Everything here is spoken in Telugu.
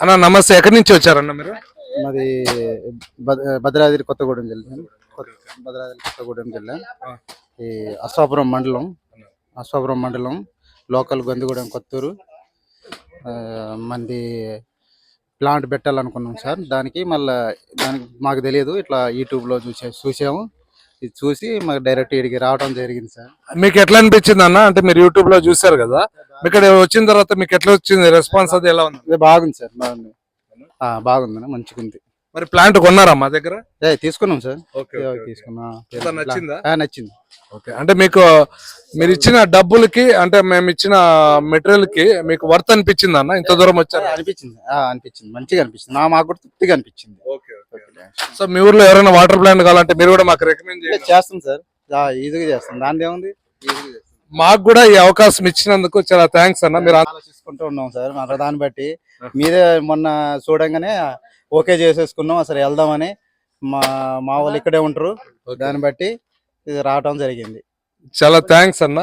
అన్న నమస్తే. ఎక్కడి నుంచి వచ్చారన్న మీరు? మాది భద్ర- భద్రాద్రి కొత్తగూడెం జిల్లా. భద్రాద్రి కొత్తగూడెం జిల్లా. ఈ అశ్వాపురం మండలం అశ్వాపురం మండలం లోకల్ గొంతుగూడెం కొత్తూరు. మంది ప్లాంట్ పెట్టాలనుకున్నాం సార్. దానికి మళ్ళీ దానికి మాకు తెలియదు. ఇట్లా యూట్యూబ్లో చూసే చూసాము. ఇది చూసి మాకు డైరెక్ట్ ఇక్కడికి రావడం జరిగింది సార్. మీకు ఎట్లా అనిపించింది అన్న? అంటే మీరు యూట్యూబ్లో చూసారు కదా. ఇక్కడ వచ్చిన తర్వాత మీకు ఎట్లా వచ్చింది? రెస్పాన్స్ అది ఎలా ఉంది? ఇది బాగుంది సార్ బాగుంది. ఆ, బాగుంది మంచిగా ఉంది. మరి ప్లాంట్ కొన్నారా మా దగ్గర? ఏ, తీసుకున్నాం సార్. ఓకే ఏ, తీసుకున్నాం. నచ్చిందా? ఆ, నచ్చింది. ఓకే అంటే మీకు మీరు ఇచ్చిన డబ్బులకి అంటే మేము ఇచ్చిన మెటీరియల్కి మీకు వర్త్ అనిపించింది అన్న? ఇంత దూరం వచ్చారు? అనిపించింది. ఆ, అనిపించింది. మంచిగా అనిపించింది. నా మాకు కూడా తృప్తిగా అనిపించింది. సో మీ ఊర్లో ఎవరైనా వాటర్ ప్లాంట్ కావాలంటే మీరు కూడా మాకు రికమెండ్ చేయండి. చేస్తాం సార్. ఈజీగా చేస్తాం. దాని ఏముంది? మాకు కూడా ఈ అవకాశం ఇచ్చినందుకు చాలా థ్యాంక్స్ అన్న. మీరు ఆలోచించుకుంటూ ఉన్నాం సార్. మన దాన్ని బట్టి మీరే మొన్న చూడంగానే ఓకే చేసేసుకున్నాం. అసలు వెళ్దామని మా మా వాళ్ళు ఇక్కడే ఉంటారు. దాన్ని బట్టి ఇది రావటం జరిగింది. చాలా థ్యాంక్స్ అన్న.